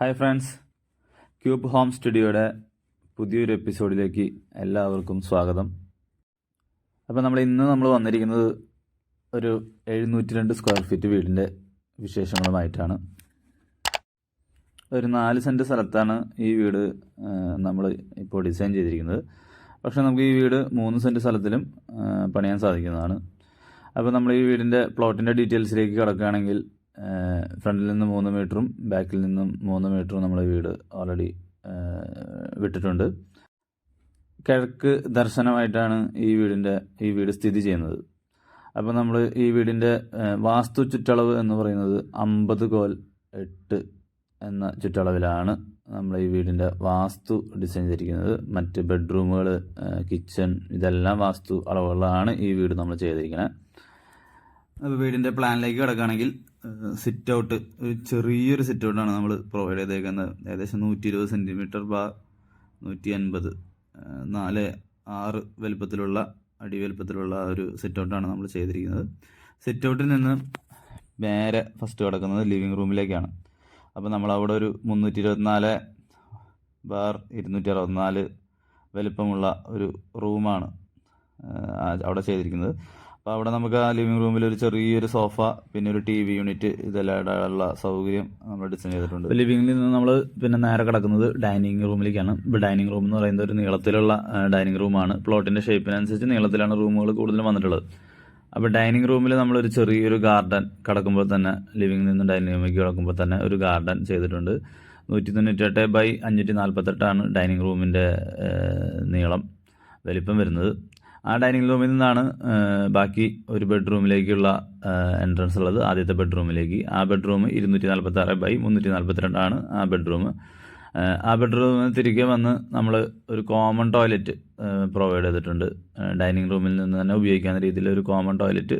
Hi friends. Cube home സ്റ്റുഡിയോയുടെ പുതിയൊരു എപ്പിസോഡിലേക്ക് എല്ലാവർക്കും സ്വാഗതം. അപ്പോൾ നമ്മൾ ഇന്ന് നമ്മൾ വന്നിരിക്കുന്നത് ഒരു എഴുന്നൂറ്റി രണ്ട് സ്ക്വയർ ഫീറ്റ് വീടിന്റെ വിശേഷങ്ങളുമായിട്ടാണ്. ഒരു നാല് സെന്റ് സ്ഥലത്താണ് ഈ വീട് നമ്മൾ ഇപ്പോൾ ഡിസൈൻ ചെയ്തിരിക്കുന്നത്. പക്ഷേ നമുക്ക് ഈ വീട് മൂന്ന് സെന്റ് സ്ഥലത്തിലും പണിയാൻ സാധിക്കുന്നതാണ്. അപ്പോൾ നമ്മൾ ഈ വീടിന്റെ പ്ലോട്ടിന്റെ ഡീറ്റെയിൽസിലേക്ക് കിടക്കുകയാണെങ്കിൽ ഫ്രണ്ടിൽ നിന്ന് മൂന്ന് മീറ്ററും ബാക്കിൽ നിന്നും മൂന്ന് മീറ്ററും നമ്മുടെ വീട് ഓൾറെഡി വിട്ടിട്ടുണ്ട്. കിഴക്ക് ദർശനമായിട്ടാണ് ഈ വീടിന്റെ ഈ വീട് സ്ഥിതി ചെയ്യുന്നത്. അപ്പോൾ നമ്മൾ ഈ വീടിന്റെ വാസ്തു ചുറ്റളവ് എന്ന് പറയുന്നത് അമ്പത് കോൽ എട്ട് എന്ന ചുറ്റളവിലാണ് നമ്മൾ ഈ വീടിന്റെ വാസ്തു ഡിസൈൻ ചെയ്തിരിക്കുന്നത്. മറ്റ് ബെഡ്റൂമുകൾ കിച്ചൺ ഇതെല്ലാം വാസ്തു അളവുകളാണ് ഈ വീട് നമ്മൾ ചെയ്തിരിക്കുന്നത്. അപ്പോൾ വീടിന്റെ പ്ലാനിലേക്ക് കിടക്കുകയാണെങ്കിൽ സിറ്റ് ഔട്ട് ഒരു ചെറിയൊരു സിറ്റ് ഔട്ടാണ് നമ്മൾ പ്രൊവൈഡ് ചെയ്തേക്കുന്നത്. ഏകദേശം നൂറ്റി ഇരുപത് സെന്റിമീറ്റർ ബാ നൂറ്റി അൻപത് നാല് ആറ് വലുപ്പത്തിലുള്ള അടി വലുപ്പത്തിലുള്ള ഒരു സിറ്റ് ഔട്ടാണ് നമ്മൾ ചെയ്തിരിക്കുന്നത്. സിറ്റ് ഔട്ടിൽ നിന്ന് നേരെ ഫസ്റ്റ് കിടക്കുന്നത് ലിവിങ് റൂമിലേക്കാണ് അപ്പോൾ നമ്മൾ അവിടെ ഒരു മുന്നൂറ്റി ഇരുപത്തിനാല് ബാർ ഇരുന്നൂറ്റി അറുപത്തിനാല് വലിപ്പമുള്ള ഒരു റൂമാണ് അവിടെ ചെയ്തിരിക്കുന്നത്. അപ്പോൾ അവിടെ നമുക്ക് ആ ലിവിംഗ് റൂമിൽ ഒരു ചെറിയൊരു സോഫ പിന്നെ ഒരു ടി വി യൂണിറ്റ് ഇതെല്ലാം സൗകര്യം നമ്മൾ ഡിസൈൻ ചെയ്തിട്ടുണ്ട്. ലിവിംഗിൽ നിന്ന് നമ്മൾ പിന്നെ നേരെ കിടക്കുന്നത് ഡൈനിങ് റൂമിലേക്കാണ് ഇപ്പോൾ ഡൈനിങ് റൂം എന്ന് പറയുന്നത് ഒരു നീളത്തിലുള്ള ഡൈനിങ് റൂമാണ് പ്ലോട്ടിന്റെ ഷേപ്പിനനുസരിച്ച് നീളത്തിലാണ് റൂമുകൾ കൂടുതലും വന്നിട്ടുള്ളത്. അപ്പോൾ ഡൈനിങ് റൂമിൽ നമ്മളൊരു ചെറിയൊരു ഗാർഡൻ കിടക്കുമ്പോൾ തന്നെ ലിവിംഗ് നിന്ന് ഡൈനിങ് റൂമിലേക്ക് കിടക്കുമ്പോൾ തന്നെ ഒരു ഗാർഡൻ ചെയ്തിട്ടുണ്ട്. നൂറ്റി തൊണ്ണൂറ്റെട്ട് ബൈ അഞ്ഞൂറ്റി നാൽപ്പത്തെട്ടാണ് ഡൈനിങ് റൂമിന്റെ നീളം വലിപ്പം വരുന്നത്. ആ ഡൈനിങ് റൂമിൽ നിന്നാണ് ബാക്കി ഒരു ബെഡ്റൂമിലേക്കുള്ള എൻട്രൻസ് ഉള്ളത്. ആദ്യത്തെ ബെഡ്റൂമിലേക്ക്. ആ ബെഡ്റൂം ഇരുന്നൂറ്റി നാൽപ്പത്തി ആറ് ബൈ മുന്നൂറ്റി നാൽപ്പത്തിരണ്ടാണ് ആ ബെഡ്റൂം. ആ ബെഡ്റൂമിൽ തിരികെ വന്ന് നമ്മൾ ഒരു കോമൺ ടോയ്ലറ്റ് പ്രൊവൈഡ് ചെയ്തിട്ടുണ്ട്. ഡൈനിങ് റൂമിൽ നിന്ന് തന്നെ ഉപയോഗിക്കാവുന്ന രീതിയിൽ ഒരു കോമൺ ടോയ്ലറ്റ്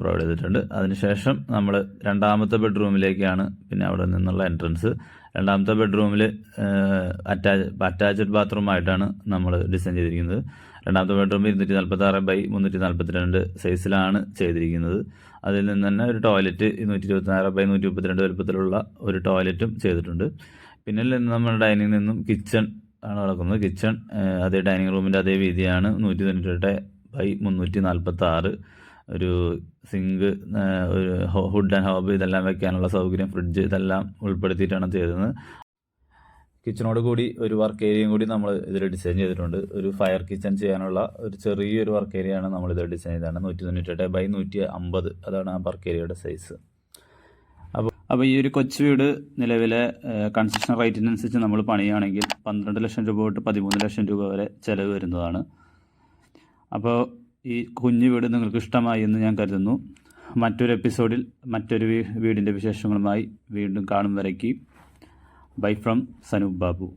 പ്രൊവൈഡ് ചെയ്തിട്ടുണ്ട്. അതിനുശേഷം നമ്മൾ രണ്ടാമത്തെ ബെഡ്റൂമിലേക്കാണ് പിന്നെ അവിടെ നിന്നുള്ള എൻട്രൻസ് രണ്ടാമത്തെ ബെഡ്റൂമിൽ അറ്റാച്ച് അറ്റാച്ച്ഡ് ബാത്റൂമായിട്ടാണ് നമ്മൾ ഡിസൈൻ ചെയ്തിരിക്കുന്നത്. രണ്ടാമത്തെ ബെഡ്റൂം ഇരുന്നൂറ്റി നാൽപ്പത്തി ആറ് ബൈ മുന്നൂറ്റി നാൽപ്പത്തിരണ്ട് സൈസിലാണ് ചെയ്തിരിക്കുന്നത്. അതിൽ നിന്ന് തന്നെ ഒരു ടോയ്ലറ്റ് ഇരുന്നൂറ്റി ഇരുപത്തി ആറ് ബൈ നൂറ്റി മുപ്പത്തിരണ്ട് വലുപ്പത്തിലുള്ള ഒരു ടോയ്ലറ്റും ചെയ്തിട്ടുണ്ട്. പിന്നെ നിന്ന് നമ്മൾ ഡൈനിങ് നിന്നും കിച്ചൺ ആണ് കിടക്കുന്നത് കിച്ചൺ അതേ ഡൈനിങ് റൂമിന്റെ അതേ വീതിയാണ് നൂറ്റി തൊണ്ണൂറ്റെട്ട് ബൈ മുന്നൂറ്റി നാൽപ്പത്തി ആറ് ഒരു സിങ്ക് ഒരു ഹുഡ് ആൻഡ് ഹോബ് ഇതെല്ലാം വെക്കാനുള്ള സൗകര്യം ഫ്രിഡ്ജ് ഇതെല്ലാം ഉൾപ്പെടുത്തിയിട്ടാണ് ചെയ്തത്. കിച്ചണോട് കൂടി ഒരു വർക്ക് ഏരിയയും കൂടി നമ്മൾ ഇതിൽ ഡിസൈൻ ചെയ്തിട്ടുണ്ട്. ഒരു ഫയർ കിച്ചൺ ചെയ്യാനുള്ള ഒരു ചെറിയൊരു വർക്ക് ഏരിയയാണ് നമ്മൾ ഇതിൽ ഡിസൈൻ ചെയ്താണ് നൂറ്റി തൊണ്ണൂറ്റെട്ട് ബൈ നൂറ്റി അമ്പത് അതാണ് ആ വർക്ക് ഏരിയയുടെ സൈസ് അപ്പോൾ അപ്പോൾ ഈ ഒരു കൊച്ചു വീട് നിലവിലെ കൺസ്ട്രക്ഷൻ റേറ്റിനനുസരിച്ച് നമ്മൾ പണിയുകയാണെങ്കിൽ പന്ത്രണ്ട് ലക്ഷം രൂപ തൊട്ട് പതിമൂന്ന് ലക്ഷം രൂപ വരെ ചിലവ് വരുന്നതാണ്. അപ്പോൾ ഈ കുഞ്ഞു വീട് നിങ്ങൾക്ക് ഇഷ്ടമായി എന്ന് ഞാൻ കരുതുന്നു. മറ്റൊരു എപ്പിസോഡിൽ മറ്റൊരു വീടിന്റെ വിശേഷങ്ങളുമായി വീണ്ടും കാണും വരയ്ക്ക്. by from Sanub Babu.